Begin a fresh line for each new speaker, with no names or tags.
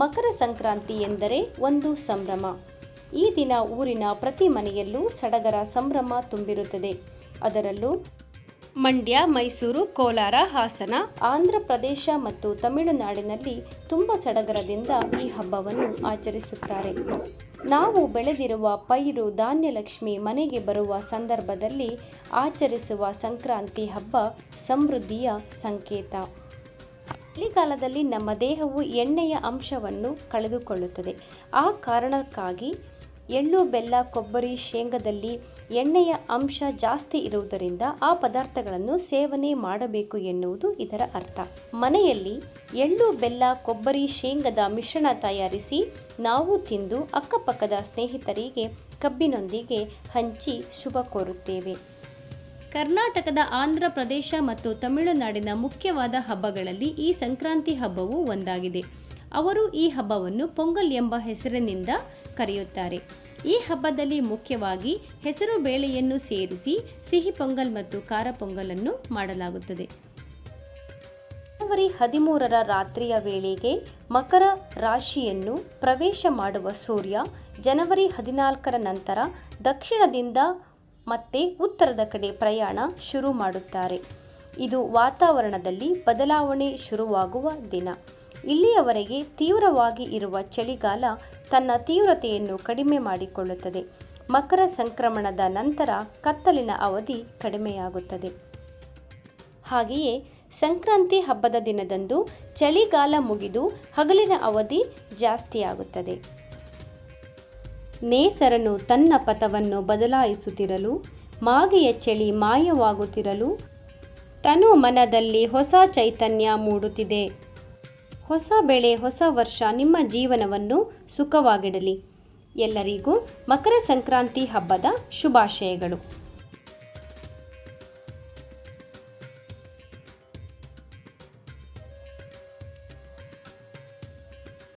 ಮಕರ ಸಂಕ್ರಾಂತಿ ಎಂದರೆ ಒಂದು ಸಂಭ್ರಮ. ಈ ದಿನ ಊರಿನ ಪ್ರತಿ ಮನೆಯಲ್ಲೂ ಸಡಗರ ಸಂಭ್ರಮ ತುಂಬಿರುತ್ತದೆ. ಅದರಲ್ಲೂ ಮಂಡ್ಯ, ಮೈಸೂರು, ಕೋಲಾರ, ಹಾಸನ, ಆಂಧ್ರ ಪ್ರದೇಶ ಮತ್ತು ತಮಿಳುನಾಡಿನಲ್ಲಿ ತುಂಬ ಸಡಗರದಿಂದ ಈ ಹಬ್ಬವನ್ನು ಆಚರಿಸುತ್ತಾರೆ. ನಾವು ಬೆಳೆದಿರುವ ಪೈರು ಧಾನ್ಯಲಕ್ಷ್ಮಿ ಮನೆಗೆ ಬರುವ ಸಂದರ್ಭದಲ್ಲಿ ಆಚರಿಸುವ ಸಂಕ್ರಾಂತಿ ಹಬ್ಬ ಸಮೃದ್ಧಿಯ ಸಂಕೇತ. ಚಳಿಗಾಲದಲ್ಲಿ ನಮ್ಮ ದೇಹವು ಎಣ್ಣೆಯ ಅಂಶವನ್ನು ಕಳೆದುಕೊಳ್ಳುತ್ತದೆ. ಆ ಕಾರಣಕ್ಕಾಗಿ ಎಳ್ಳು, ಬೆಲ್ಲ, ಕೊಬ್ಬರಿ, ಶೇಂಗಾದಲ್ಲಿ ಎಣ್ಣೆಯ ಅಂಶ ಜಾಸ್ತಿ ಇರುವುದರಿಂದ ಆ ಪದಾರ್ಥಗಳನ್ನು ಸೇವನೆ ಮಾಡಬೇಕು ಎನ್ನುವುದು ಇದರ ಅರ್ಥ. ಮನೆಯಲ್ಲಿ ಎಳ್ಳು, ಬೆಲ್ಲ, ಕೊಬ್ಬರಿ, ಶೇಂಗದ ಮಿಶ್ರಣ ತಯಾರಿಸಿ ನಾವು ತಿಂದು ಅಕ್ಕಪಕ್ಕದ ಸ್ನೇಹಿತರಿಗೆ, ಕಬ್ಬಿನೊಂದಿಗೆ ಹಂಚಿ ಶುಭ ಕೋರುತ್ತೇವೆ. ಕರ್ನಾಟಕದ ಆಂಧ್ರ ಪ್ರದೇಶ ಮತ್ತು ತಮಿಳುನಾಡಿನ ಮುಖ್ಯವಾದ ಹಬ್ಬಗಳಲ್ಲಿ ಈ ಸಂಕ್ರಾಂತಿ ಹಬ್ಬವು ಒಂದಾಗಿದೆ. ಅವರು ಈ ಹಬ್ಬವನ್ನು ಪೊಂಗಲ್ ಎಂಬ ಹೆಸರಿನಿಂದ ಕರೆಯುತ್ತಾರೆ. ಈ ಹಬ್ಬದಲ್ಲಿ ಮುಖ್ಯವಾಗಿ ಹೆಸರು ಬೇಳೆಯನ್ನು ಸೇರಿಸಿ ಸಿಹಿ ಪೊಂಗಲ್ ಮತ್ತು ಖಾರ ಪೊಂಗಲನ್ನು ಮಾಡಲಾಗುತ್ತದೆ. ಜನವರಿ ಹದಿಮೂರರ ರಾತ್ರಿಯ ವೇಳೆಗೆ ಮಕರ ರಾಶಿಯನ್ನು ಪ್ರವೇಶ ಮಾಡುವ ಸೂರ್ಯ ಜನವರಿ ಹದಿನಾಲ್ಕರ ನಂತರ ದಕ್ಷಿಣದಿಂದ ಮತ್ತೆ ಉತ್ತರದ ಕಡೆ ಪ್ರಯಾಣ ಶುರು ಮಾಡುತ್ತಾರೆ. ಇದು ವಾತಾವರಣದಲ್ಲಿ ಬದಲಾವಣೆ ಶುರುವಾಗುವ ದಿನ. ಇಲ್ಲಿಯವರೆಗೆ ತೀವ್ರವಾಗಿ ಇರುವ ಚಳಿಗಾಲ ತನ್ನ ತೀವ್ರತೆಯನ್ನು ಕಡಿಮೆ ಮಾಡಿಕೊಳ್ಳುತ್ತದೆ. ಮಕರ ಸಂಕ್ರಮಣದ ನಂತರ ಕತ್ತಲಿನ ಅವಧಿ ಕಡಿಮೆಯಾಗುತ್ತದೆ. ಹಾಗೆಯೇ ಸಂಕ್ರಾಂತಿ ಹಬ್ಬದ ದಿನದಂದು ಚಳಿಗಾಲ ಮುಗಿದು ಹಗಲಿನ ಅವಧಿ ಜಾಸ್ತಿಯಾಗುತ್ತದೆ. ನೇಸರನು ತನ್ನ ಪಥವನ್ನು ಬದಲಾಯಿಸುತ್ತಿರಲು ಮಾಗೆಯ ಚಳಿ ಮಾಯವಾಗುತ್ತಿರಲು ತನು ಮನದಲ್ಲಿ ಹೊಸ ಚೈತನ್ಯ ಮೂಡುತ್ತಿದೆ. ಹೊಸ ಬೆಳೆ, ಹೊಸ ವರ್ಷ ನಿಮ್ಮ ಜೀವನವನ್ನು ಸುಖವಾಗಿಡಲಿ. ಎಲ್ಲರಿಗೂ ಮಕರ ಸಂಕ್ರಾಂತಿ ಹಬ್ಬದ ಶುಭಾಶಯಗಳು.